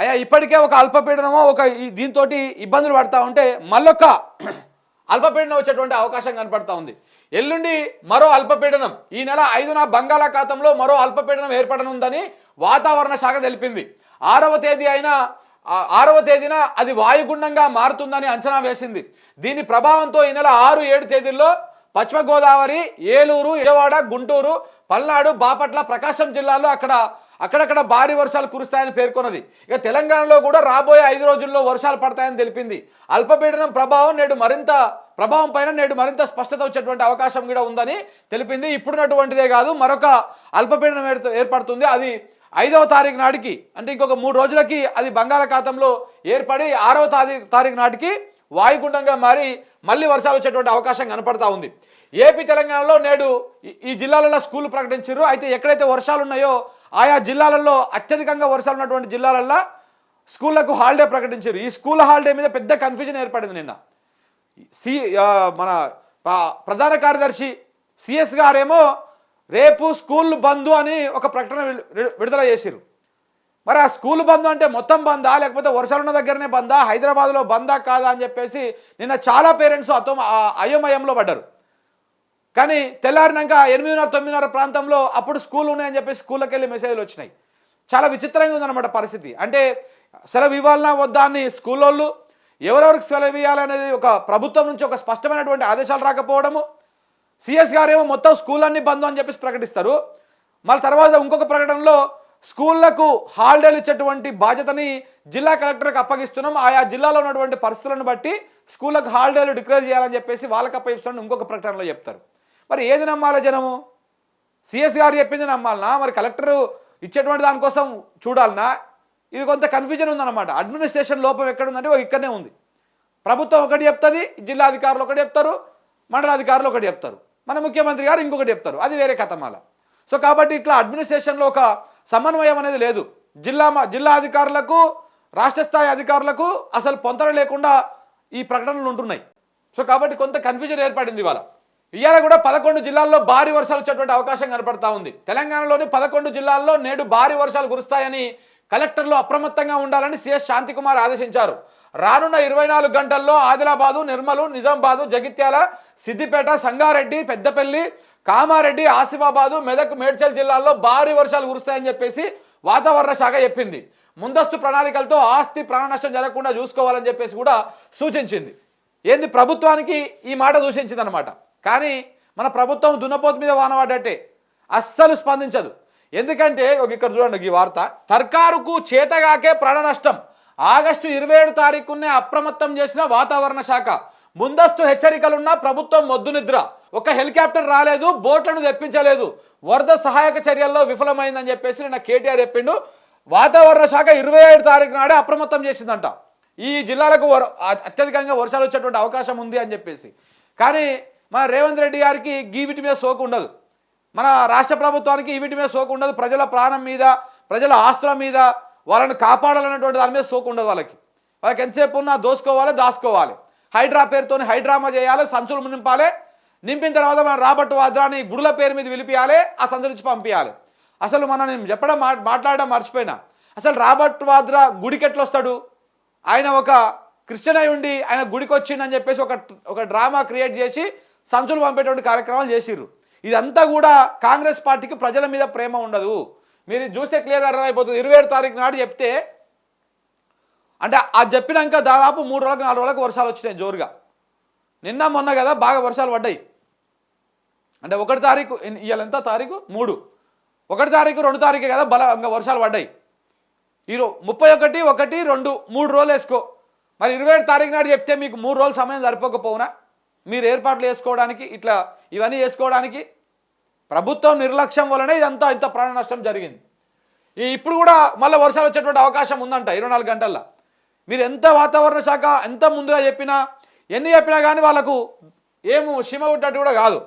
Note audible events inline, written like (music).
అయ్యా ఇప్పటికే ఒక అల్పపీడనమో ఒక దీంతో ఇబ్బందులు పడతా ఉంటే మళ్ళొక్క (clears throat) అల్పపీడనం వచ్చేటువంటి అవకాశం కనపడతా ఉంది. ఎల్లుండి మరో అల్పపీడనం. ఈ నెల ఐదున బంగాళాఖాతంలో మరో అల్పపీడనం ఏర్పడనుందని వాతావరణ శాఖ తెలిపింది. ఆరవ తేదీ అయినా ఆరవ తేదీన అది వాయుగుండంగా మారుతుందని అంచనా వేసింది. దీని ప్రభావంతో ఈ నెల ఆరు ఏడు తేదీల్లో పశ్చిమ గోదావరి ఏలూరు విజయవాడ గుంటూరు పల్నాడు బాపట్ల ప్రకాశం జిల్లాల్లో అక్కడ అక్కడక్కడ భారీ వర్షాలు కురుస్తాయని పేర్కొన్నది. ఇక తెలంగాణలో కూడా రాబోయే ఐదు రోజుల్లో వర్షాలు పడతాయని తెలిపింది. అల్పపీడనం ప్రభావం నేడు మరింత ప్రభావం పైన నేడు మరింత స్పష్టత వచ్చేటువంటి అవకాశం కూడా ఉందని తెలిపింది. ఇప్పుడున్నటువంటిదే కాదు మరొక అల్పపీడనం ఏర్పడుతుంది. అది ఐదవ తారీఖు నాటికి అంటే ఇంకొక మూడు రోజులకి అది బంగాళాఖాతంలో ఏర్పడి ఆరవ తారీఖు తారీఖు నాటికి వాయుగుండంగా మారి మళ్ళీ వర్షాలు వచ్చేటువంటి అవకాశం కనపడతా ఉంది. ఏపీ తెలంగాణలో నేడు ఈ- ఈ జిల్లాలలో స్కూల్ ప్రకటించారు అయితే ఎక్కడైతే వర్షాలు ఉన్నాయో ఆయా జిల్లాలలో అత్యధికంగా వర్షాలు ఉన్నటువంటి జిల్లాలలో స్కూళ్ళకు హాలిడే ప్రకటించారు. ఈ స్కూల్ హాలిడే మీద పెద్ద కన్ఫ్యూజన్ ఏర్పడింది నిన్న. సి మన ప్రధాన కార్యదర్శి సిఎస్ గారేమో రేపు స్కూల్ బంద్ అని ఒక ప్రకటన విడుదల చేశారు మరి ఆ స్కూల్ బంద్ అంటే మొత్తం బందా? లేకపోతే వర్షాలున్న దగ్గరనే బందా? హైదరాబాద్లో బందా కాదా అని చెప్పేసి నిన్న చాలా పేరెంట్స్ అతో అయోమయంలో పడ్డారు. కానీ తెల్లారినాక ఎనిమిదిన్నర తొమ్మిదిన్నర ప్రాంతంలో అప్పుడు స్కూల్ ఉన్నాయని చెప్పేసి స్కూల్కి వెళ్ళి మెసేజ్లు వచ్చినాయి. చాలా విచిత్రంగా ఉందన్నమాట పరిస్థితి. అంటే సెలవు ఇవ్వాలన్నా వద్దా అని స్కూల్ వాళ్ళు ఎవరెవరికి సెలవు ఇవ్వాలనేది ఒక ప్రభుత్వం నుంచి ఒక స్పష్టమైనటువంటి ఆదేశాలు రాకపోవడము సిఎస్ గారేమో మొత్తం స్కూల్ అన్ని బంద్ అని చెప్పేసి ప్రకటిస్తారు. మళ్ళీ తర్వాత ఇంకొక ప్రకటనలో స్కూళ్ళకు హాలిడేలు ఇచ్చేటువంటి బాధ్యతని జిల్లా కలెక్టర్కి అప్పగిస్తున్నాం. ఆయా జిల్లాలో ఉన్నటువంటి పరిస్థితులను బట్టి స్కూళ్ళకు హాలిడేలు డిక్లేర్ చేయాలని చెప్పేసి వాళ్ళకి అప్పగిస్తున్నాం ఇంకొక ప్రకటనలో చెప్తారు. మరి ఏది నమ్మాలో జనము? సిఎస్ గారు చెప్పింది నమ్మాలనా? మరి కలెక్టర్ ఇచ్చేటువంటి దానికోసం చూడాలనా? ఇది కొంత కన్ఫ్యూజన్ ఉందన్నమాట. అడ్మినిస్ట్రేషన్ లోపం ఎక్కడుందంటే ఇక్కడనే ఉంది. ప్రభుత్వం ఒకటి చెప్తుంది జిల్లా అధికారులు ఒకటి చెప్తారు మండల అధికారులు ఒకటి చెప్తారు. మన ముఖ్యమంత్రి గారు ఇంకొకటి చెప్తారు. అది వేరే కథమాల. సో కాబట్టి ఇట్లా అడ్మినిస్ట్రేషన్లో ఒక సమన్వయం అనేది లేదు. జిల్లా మ- జిల్లా అధికారులకు రాష్ట్ర స్థాయి అధికారులకు అసలు పొంతన లేకుండా ఈ ప్రకటనలు ఉంటున్నాయి. సో కాబట్టి కొంత కన్ఫ్యూజన్ ఏర్పడింది ఇవాళ. ఇవాళ కూడా పదకొండు జిల్లాల్లో భారీ వర్షాలు వచ్చేటువంటి అవకాశం కనపడతా ఉంది. తెలంగాణలోని పదకొండు జిల్లాల్లో నేడు భారీ వర్షాలు కురుస్తాయని కలెక్టర్లు అప్రమత్తంగా ఉండాలని సిఎస్ శాంతికుమార్ ఆదేశించారు. రానున్న ఇరవై నాలుగు గంటల్లో ఆదిలాబాదు నిర్మలు నిజామాబాదు జగిత్యాల సిద్దిపేట సంగారెడ్డి పెద్దపల్లి కామారెడ్డి ఆసిఫాబాదు మెదక్ మేడ్చల్ జిల్లాల్లో భారీ వర్షాలు కురుస్తాయని చెప్పేసి వాతావరణ శాఖ చెప్పింది. ముందస్తు ప్రణాళికలతో ఆస్తి ప్రాణ నష్టం జరగకుండా చూసుకోవాలని చెప్పేసి కూడా సూచించింది. ఏంది ప్రభుత్వానికి ఈ మాట దూషించింది అనమాట కానీ మన ప్రభుత్వం దున్నపోతు మీద వానవాడట్టే అస్సలు స్పందించదు. ఎందుకంటే ఒక ఇక్కడ చూడండి ఈ వార్త. సర్కారుకు చేతగాకే ప్రాణ నష్టం. ఆగస్టు ఇరవై ఏడు తారీఖునే అప్రమత్తం చేసిన వాతావరణ శాఖ. ముందస్తు హెచ్చరికలున్న ప్రభుత్వం మొద్దు నిద్ర. ఒక హెలికాప్టర్ రాలేదు బోట్లను తెప్పించలేదు. వరద సహాయక చర్యల్లో విఫలమైందని చెప్పేసి నిన్న కేటీఆర్ చెప్పిండు. వాతావరణ శాఖ ఇరవై ఏడు తారీఖు నాడే అప్రమత్తం చేసిందంట. ఈ జిల్లాలకు అత్యధికంగా వర్షాలు వచ్చేటువంటి అవకాశం ఉంది అని చెప్పేసి. కానీ మన రేవంత్ రెడ్డి గారికి గీవిటి మీద సోకు ఉండదు. మన రాష్ట్ర ప్రభుత్వానికి ఈ వీటి మీద సోకు ఉండదు. ప్రజల ప్రాణం మీద ప్రజల ఆస్తుల మీద వాళ్ళని కాపాడాలన్నటువంటి దాని మీద సోకు ఉండదు వాళ్ళకి. వాళ్ళకి ఎంతసేపు ఉన్నా దోసుకోవాలి దాసుకోవాలి హైడ్రా పేరుతోని హైడ్రామా చేయాలి సంచులు నింపాలి. నింపిన తర్వాత మనం రాబర్ట్ వాద్రాని గుడుల పేరు మీద పిలిపియాలి ఆ సంచుల పంపించాలి అసలు మనం నేను చెప్పడం మా మాట్లాడడం మర్చిపోయినా. అసలు రాబర్ట్ వాద్రా గుడికి ఎట్లా వస్తాడు ఆయన ఒక క్రిస్టియన్ అయి ఉండి ఆయన గుడికి వచ్చిండని చెప్పేసి ఒక ఒక డ్రామా క్రియేట్ చేసి సంచులు పంపేటువంటి కార్యక్రమాలు చేసిర్రు. ఇదంతా కూడా కాంగ్రెస్ పార్టీకి ప్రజల మీద ప్రేమ ఉండదు. మీరు చూస్తే క్లియర్ అర్థమైపోతుంది. ఇరవై ఏడు తారీఖు నాడు చెప్తే అంటే అది చెప్పినాక దాదాపు మూడు రోజులకు నాలుగు రోజులకు వర్షాలు వచ్చినాయి జోరుగా. నిన్న మొన్న కదా బాగా వర్షాలు పడ్డాయి. అంటే ఒకటి తారీఖు ఇవాళ ఎంత తారీఖు? మూడు. ఒకటి తారీఖు రెండు తారీఖు కదా బలంగా వర్షాలు పడ్డాయి. ఈరో ముప్పై ఒకటి ఒకటి రెండు మూడు రోజులు వేసుకో. మరి ఇరవై ఏడు తారీఖు నాడు చెప్తే మీకు మూడు రోజులు సమయం సరిపోకపోవునా? మీరు ఏర్పాట్లు చేసుకోవడానికి ఇట్లా ఇవన్నీ చేసుకోవడానికి ప్రభుత్వం నిర్లక్ష్యం వలనే ఇదంతా ఇంత ప్రాణ నష్టం జరిగింది. ఈ ఇప్పుడు కూడా మళ్ళీ వర్షాలు వచ్చేటువంటి అవకాశం ఉందంట ఇరవై నాలుగు గంటల్లో. మీరు ఎంత వాతావరణ శాఖ ఎంత ముందుగా చెప్పినా ఎన్ని చెప్పినా కానీ వాళ్ళకు ఏమో సీమ కూడా కాదు.